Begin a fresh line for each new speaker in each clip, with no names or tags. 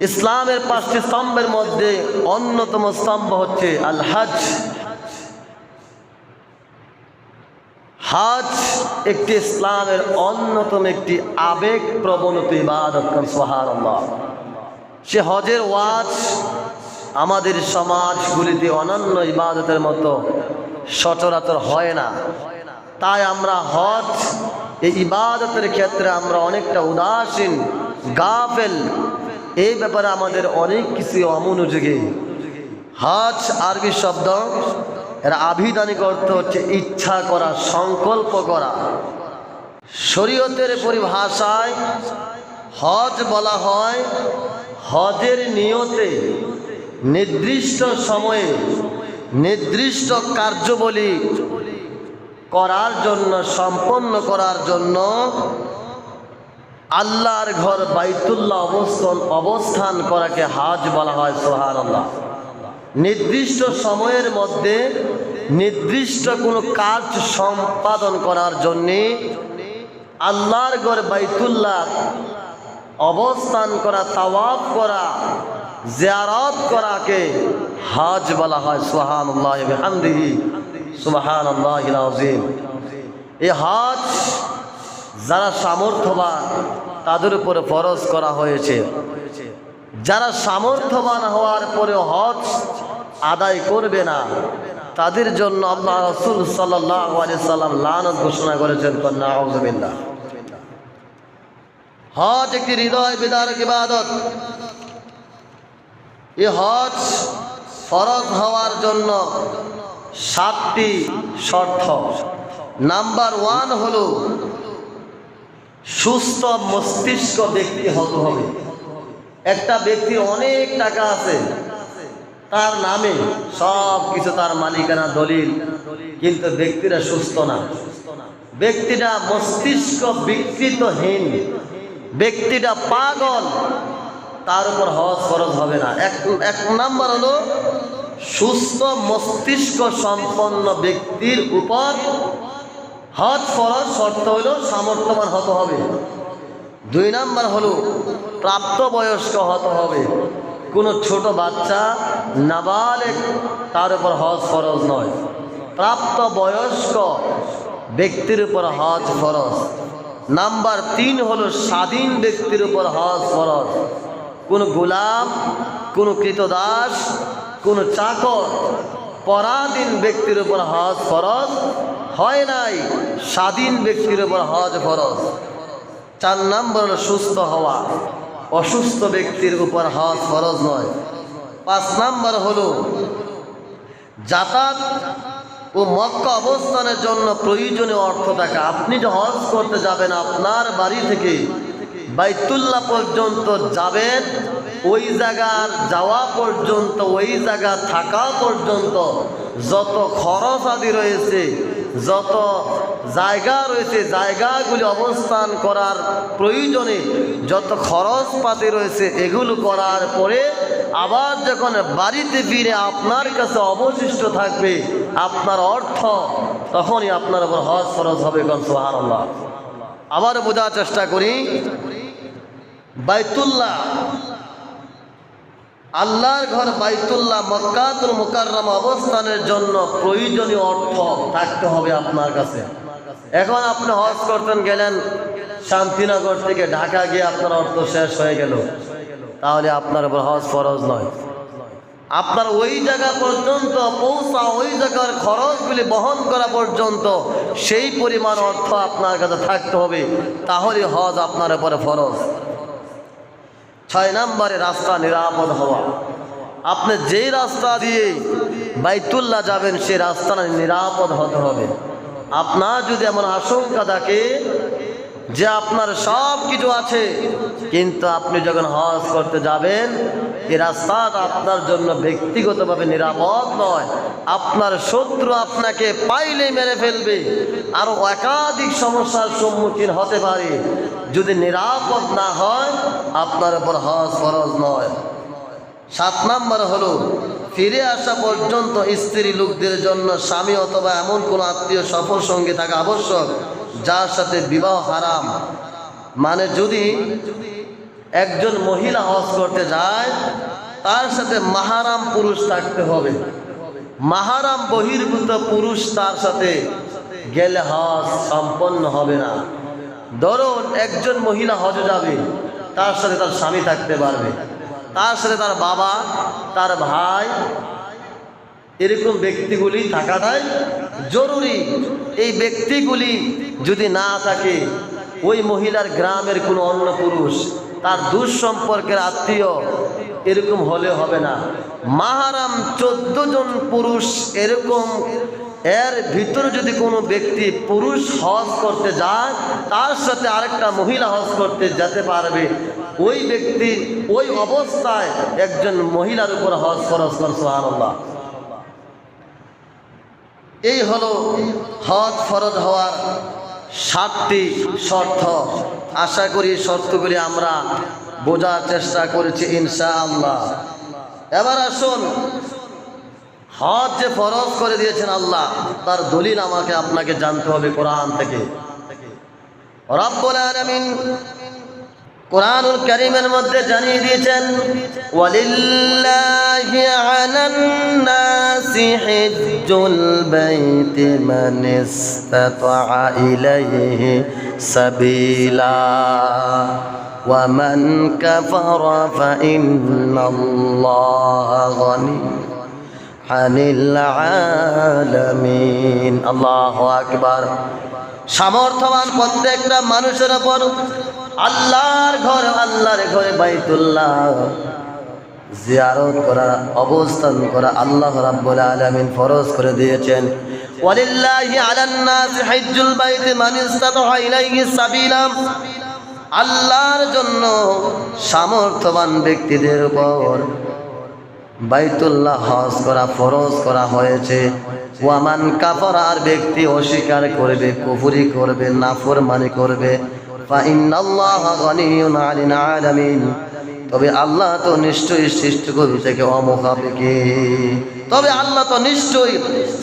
ইসলামের পাঁচটি স্তম্ভের মধ্যে অন্যতম স্তম্ভ হচ্ছে আল হজ হজ একটি ইসলামের অন্যতম একটি আবেগ প্রবণত ইবাদত সোহার সে হজের ওয়াজ আমাদের সমাজগুলিতে অনন্য ইবাদতের মতো সচরাচর হয় না। তাই আমরা হজ, এই ইবাদতের ক্ষেত্রে আমরা অনেকটা উদাসীন, গাফেল এই ব্যাপারে আমাদের অনেক কিছু অমনোযোগী হজ আরবি শব্দ, এর আভিধানিক অর্থ হচ্ছে ইচ্ছা করা, সংকল্প করা। শরীয়তের পরিভাষায় হজ বলা হয় হজের নিয়তে নির্দিষ্ট সময়ে নির্দিষ্ট কার্যবলী করার জন্য, সম্পন্ন করার জন্য আল্লাহর ঘর বাইতুল্লাহ অবস্থান অবস্থান করাকে হাজ বলা হয় সোহার আল্লাহ নির্দিষ্ট সময়ের মধ্যে নির্দিষ্ট কোনো কাজ সম্পাদন করার জন্যে আল্লাহর ঘর বাইতুল্লাহ অবস্থান করা তাওয়াব করা, জিয়ারত করাকে হাজ বলা হয় সোহান আল্লাহ সুবাহান আল্লাহ এই হজ যারা সামর্থ্যবান, তাদের উপরে ফরজ করা হয়েছে। যারা সামর্থ্যবান হওয়ার পরে হজ আদায় করবে না, তাদের জন্য আল্লাহ রসুল সাল্লাম লানত ঘোষণা করেছেন কন্যা হজ একটি হৃদয় বিদারক ইবাদত। এই হজ ফরজ হওয়ার জন্য সাতটি শর্ত। নাম্বার ওয়ান হলো সুস্থ মস্তিষ্ক ব্যক্তি হতে হবে। একটা ব্যক্তি অনেক টাকা আছে, তার নামে সব কিছু তার মালিকানা দলিল, কিন্তু ব্যক্তিরা সুস্থ না। ব্যক্তিটা মস্তিষ্ক বিকৃতহীন, ব্যক্তিটা পাগল, তার উপর হজ ফরজ হবে না। এক এক নাম্বার হলো, সুস্থ মস্তিষ্ক সম্পন্ন ব্যক্তির উপর হজ ফরজ শর্ত হলো সামর্থ্যবান হতে হবে। দুই নাম্বার হলো প্রাপ্তবয়স্ক হতে হবে। কোনো ছোট বাচ্চা নাবালেক তার উপর হজ ফরজ নয়। প্রাপ্ত বয়স্ক ব্যক্তির উপর হজ ফরজ। নাম্বার তিন হলো স্বাধীন ব্যক্তির উপর হজ ফরজ। কোনো গোলাম, কোনো কৃতদাস, কোনো চাকর, পরাধীন ব্যক্তির উপর হজ ফরজ হয় নাই, স্বাধীন ব্যক্তির উপর হজ ফরজ। চার নম্বর হলো সুস্থ হওয়া। অসুস্থ ব্যক্তির উপর হজ ফরজ নয়। পাঁচ নাম্বার হলো, যাতায়াত ও মক্কা অবস্থানের জন্য প্রয়োজনীয় অর্থ থাকা আপনি যে হজ করতে যাবেন, আপনার বাড়ি থেকে বাইতুল্লাহ পর্যন্ত যাবেন, ওই জায়গার যাওয়া পর্যন্ত, ওই জায়গা থাকা পর্যন্ত যত খরচ আদি রয়েছে যত জায়গা রয়েছে, জায়গাগুলি অবস্থান করার প্রয়োজনে যত খরচপাতি রয়েছে, এগুলো করার পরে আবার যখন বাড়িতে ফিরে আপনার কাছে অবশিষ্ট থাকবে, আপনার অর্থ, তখনই আপনার উপর হজ খরচ হবে কন সোহান আবার বোঝার চেষ্টা করি, বাইতুল্লাহ আল্লাহর ঘর বাইতুল্লাহ মক্কাতুল মুকাররম অবস্থানের জন্য প্রয়োজনীয় অর্থ থাকতে হবে আপনার কাছে। এখন আপনি হজ করতেন, গেলেন শান্তিনগর থেকে ঢাকা গিয়ে আপনার অর্থ শেষ হয়ে গেল। তাহলে আপনার উপর হজ ফরজ নয়। আপনার ওই জায়গা পর্যন্ত পৌঁছা, ওই জায়গার খরচগুলি বহন করা পর্যন্ত সেই পরিমাণ অর্থ আপনার কাছে থাকতে হবে। তাহলে হজ আপনার উপরে ফরজ। ছয় নম্বরে রাস্তা নিরাপদ হওয়া। আপনি যেই রাস্তা দিয়ে বাইতুল্লাহ যাবেন, সেই রাস্তা নিরাপদ হতে হবে। আপনার যদি এমন আশঙ্কা থাকে যে আপনার সব কিছু আছে, কিন্তু আপনি যখন হজ করতে যাবেন এই রাস্তাটা আপনার জন্য ব্যক্তিগতভাবে নিরাপদ নয়। আপনার শত্রু আপনাকে পাইলেই মেরে ফেলবে। আরও একাধিক সমস্যার সম্মুখীন হতে পারে। যদি নিরাপদ না হয়, আপনার উপর হজ ফরজ নয়। সাত নাম্বার হলো, ফিরে আসা পর্যন্ত স্ত্রী লোকদের জন্য স্বামী অথবা এমন কোনো আত্মীয় সফর সঙ্গে থাকা আবশ্যক, যার সাথে বিবাহ হারাম। মানে যদি একজন মহিলা হজ করতে যায়, তার সাথে মাহারাম পুরুষ থাকতে হবে। মাহারাম বহির্ভূত পুরুষ তার সাথে গেলে হজ সম্পন্ন হবে না। ধরুন একজন মহিলা হজে যাবে, তার সাথে তার স্বামী থাকতে পারবে। তার সাথে তার বাবা, তার ভাই, এরকম ব্যক্তিগুলি থাকাটাই জরুরি। এই ব্যক্তিগুলি যদি না থাকে, ওই মহিলার গ্রামের কোনো অন্য পুরুষ তার দুঃসম্পর্কের আত্মীয় এরকম হলে হবে না। মাহারাম চোদ্দ জন পুরুষ এরকম, এর ভিতরে যদি কোনো ব্যক্তি পুরুষ হজ করতে যায়, তার সাথে আরেকটা মহিলা হজ করতে যেতে পারবে। ওই ব্যক্তি ওই অবস্থায় একজন মহিলার উপর হজ খরচ করছে আল্লাহ এই হলো হজ ফরজ হওয়ার সাতটি শর্ত। আশা করি শর্তগুলি আমরা বোঝার চেষ্টা করেছি ইনশা আল্লাহ এবার আসুন, হজ যে ফরজ করে দিয়েছেন আল্লাহ, তার দলিল আমাকে আপনাকে জানতে হবে কোরআন থেকে। রব্বুল আলামিন কোরআনুল করিমের মধ্যে জানিয়ে দিয়েছেন, ওয়ালিল্লাহি আলান নাসি হিজ্জুল বাইতি মান ইসতাতা ইলাইহি সাবিলা। ওয়া মান কাফারা ফা ইন্নাল্লাহা গনি আনিল আলামিন। আল্লাহু আকবার। সামর্থ্যবান প্রত্যেকটা মানুষের উপর আল্লাহর ঘর, আল্লাহর ঘরে বাইতুল্লাহ। জিয়ারত করা অবস্থান করা আল্লাহ রাব্বুল আলামিন ফরজ করে দিয়েছেন। ওয়ালিল্লাহি আলান নাস, হিজ্জুল বাইতি মান ইসতাতা ইলাইহি সাবিলা। আল্লাহর জন্য সামর্থ্যবান ব্যক্তিদের উপর বাইতুল্লাহ হজ করা ফরজ করা হয়েছে। ওয়ামান কাফর, আর ব্যক্তি অস্বীকার করবে, কুফুরি করবে, নাফরমানি করবে। তবে আল্লাহ তো নিশ্চয়ই সৃষ্টিকুল থেকে অমুখাপেকি তবে আল্লাহ তো নিশ্চয়ই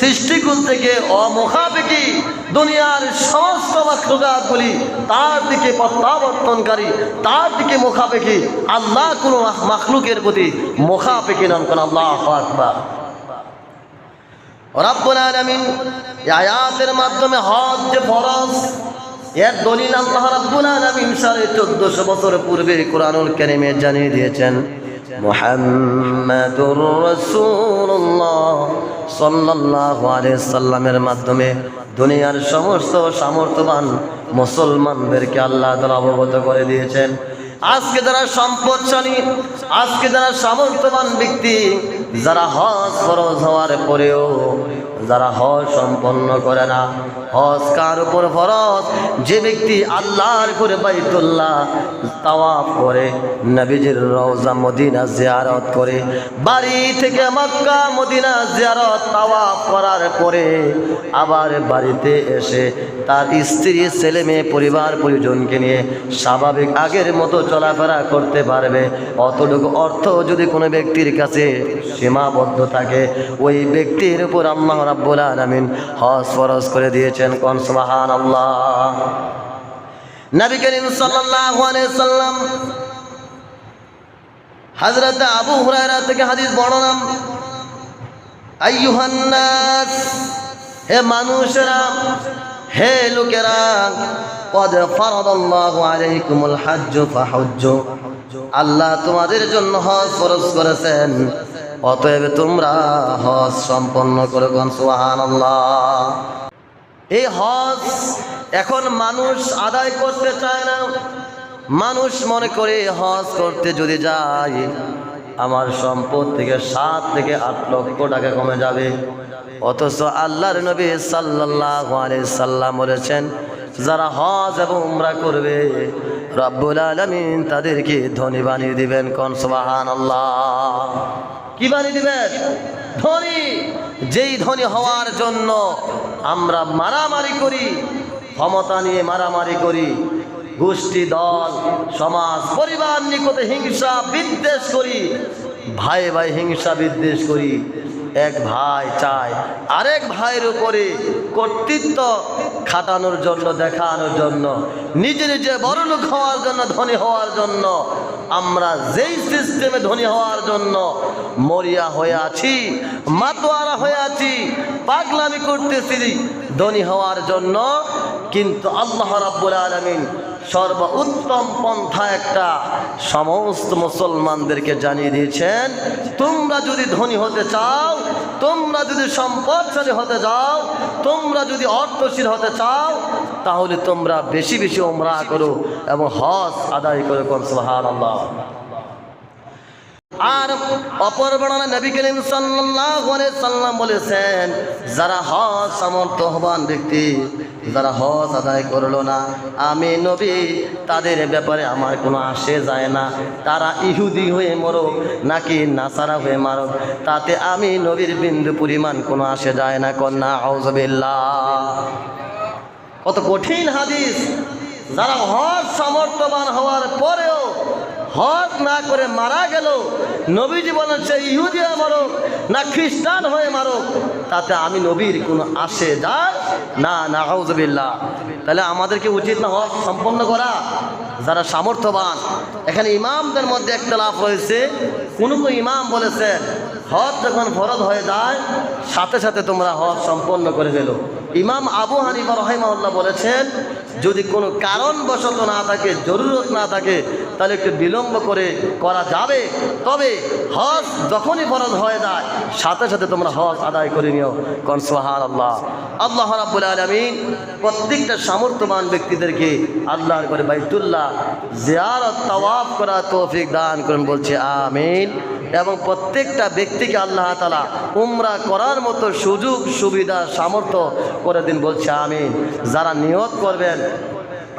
সৃষ্টিকুল থেকে অমুখাপেকি দুনিয়ার সমস্ত মাখলুকাতগুলি তার দিকে প্রত্যাবর্তনকারী, তার দিকে মুখাপেকি আল্লাহ কোনো মাখলুকের প্রতি মুখাপেকি নন, কোন আল্লাহ আকবার। রব্বুল আলামিন আয়াতের মাধ্যমে হজ যে ফরজ এর দলিল আল্লাহ রাব্বুল আলামিন সাড়ে চোদ্দশো বছর পূর্বে কোরআনুল কারিমে জানিয়ে দিয়েছেন, মুহাম্মাদুর রাসূলুল্লাহ সাল্লাল্লাহু আলাইহি সাল্লামের মাধ্যমে দুনিয়ার সমস্ত সামর্থ্যবান মুসলমানদেরকে আল্লাহ তাআলা অবগত করে দিয়েছেন। আজকে যারা সম্পদশালী, আজকে যারা সামর্থ্যবান ব্যক্তি, যারা হজ ফরজ হওয়ার পরেও যারা হজ সম্পন্ন করে না হজ কার উপর ফরজ। যে ব্যক্তি আল্লাহর করে বাইতুল্লাহ তাওয়াফ করে, নবীজির রওজা মদিনা জিয়ারত করে, বাড়ি থেকে মক্কা মদিনা জিয়ারত তাওয়াফ করার পরে আবার বাড়িতে এসে তার স্ত্রী, ছেলে মেয়ে, পরিবার পরিজনকে নিয়ে স্বাভাবিক আগের মতো চলাফেরা করতে পারবে। অতটুকু অর্থ যদি কোনো ব্যক্তির কাছে সীমাবদ্ধ থাকে, ওই ব্যক্তির উপর আল্লাহ রব্বুল আলমিন হজ ফরজ করে দিয়েছেন, কন সুবাহান আল্লাহ নবী করিম সাল্লাম হজরত আবু হুরায়রা থেকে হাদিস বর্ণনা আইহান্নাস হে মানুষেরা, হে লোকেরা, কদ ফারাদাল্লাহু আলাইকুমুল হজ্জ আল্লাহ তোমাদের জন্য হজ ফরজ করেছেন। অতএব তোমরা হজ সম্পন্ন করে কোন সুবহানাল্লাহ। এই হজ এখন মানুষ আদায় করতে চায় না। মানুষ মনে করে হজ করতে যদি যায়, আমার সম্পদ থেকে সাত থেকে আট লক্ষ টাকা কমে যাবে। অথচ আল্লাহর নবী আলাইহি সাল্লাম বলেছেন, যারা হজ এবং উমরা করবে রব্বুল আলামিন তাদেরকে ধনী বানিয়ে দিবেন কোন সুবহানাল্লাহ। কি বানিয়ে দিবেন? ধনী। যেই ধনী হওয়ার জন্য আমরা মারামারি করি ক্ষমতা নিয়ে মারামারি করি গোষ্ঠী দল সমাজ পরিবার নিকটে হিংসা বিদ্বেষ করি ভাই ভাই হিংসা বিদ্বেষ করি এক ভাই চায় আরেক ভাইয়ের উপরে কর্তৃত্ব খাটানোর জন্য, দেখানোর জন্য, নিজে নিজে বড়লোক হওয়ার জন্য, ধনী হওয়ার জন্য, আমরা যেই সিস্টেমে ধনী হওয়ার জন্য মরিয়া হয়ে আছি, মাতোয়ারা হয়ে আছি, পাগলামি করতেছি, ধনী হওয়ার জন্য, কিন্তু আল্লাহ রাব্বুল আলামিন সর্ব উত্তম পন্থা একটা সমস্ত মুসলমানদেরকে জানিয়ে দিয়েছেন, তোমরা যদি ধনী হতে চাও, তোমরা যদি সম্পদশালী হতে চাও তোমরা যদি অর্থশীল হতে চাও, তাহলে তোমরা বেশি বেশি ওমরা করো এবং হজ আদায় করো সোহান আল্লাহ আর অপর বর্ণনা নবী করিম সাল্লাল্লাহু আলাইহি সাল্লাম বলেছেন, যারা হজ সামর্থ্যবান ব্যক্তি, যারা হজ আদায় করল না, আমি নবী, তাদের ব্যাপারে আমার কোনো আসে যায় না। তারা ইহুদি হয়ে মরুক, নাকি নাসারা হয়ে মারুক, তাতে আমি নবীর বিন্দু পরিমাণ কোনো আসে যায় না, কন্যা আউজবিল্লাহ কত কঠিন হাদিস। যারা হজ সমর্থবান হওয়ার পরেও হজ না করে মারা গেল। নবীজি বলেন, সে ইহুদি হয়ে মারুক না খ্রিস্টান হয়ে মারুক তাতে আমি নবীর কোনো আসে যায় না না হাউজবিল্লা তাহলে আমাদেরকে উচিত না হজ সম্পন্ন করা। যারা সামর্থ্যবান। এখানে ইমামদের মধ্যে একটা লাভ রয়েছে। কোনো কোনো ইমাম বলেছেন হজ যখন ফরজ হয়ে যায়, সাথে সাথে তোমরা হজ সম্পন্ন করে ফেলো। ইমাম আবু হানিফা রহিমাউল্লাহ বলেছেন যদি কোনো কারণবশত না থাকে, জরুরত না থাকে, তাহলে একটু বিলম্ব করে করা যাবে। তবে হজ যখনই ফরজ হয়ে যায়, সাথে সাথে তোমরা হজ আদায় করে নিও। কন সোহান আল্লাহ আল্লাহ রাব্বুল আলমিন প্রত্যেকটা সামর্থ্যবান ব্যক্তিদেরকে আল্লাহর করে বাইতুল্লাহ জিয়ারত তাওয়াফ করা তৌফিক দান করুন, বলছে আমিন। এবং প্রত্যেকটা ব্যক্তিকে আল্লাহ তালা উমরা করার মতো সুযোগ, সুবিধা, সামর্থ্য করে দিন বলছে আমি যারা নিয়ত করবেন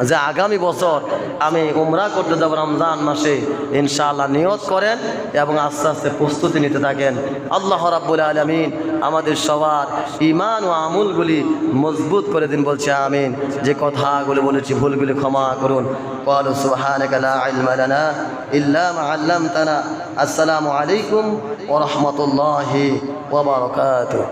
যে আগামী বছর আমি উমরা করতে যাব রমজান মাসে ইনশাআল্লাহ নিয়ত করেন এবং আস্তে আস্তে প্রস্তুতি নিতে থাকেন আল্লাহ রাব্বুল আলমিন আমাদের সবার ইমান ও আমুলগুলি মজবুত করে দিন বলছে আমিন যে কথাগুলো বলেছি ভুলগুলি ক্ষমা করুন قالوا سبحانك لا علم لنا إلا ما علمتنا السلام عليكم ورحمة الله وبركاته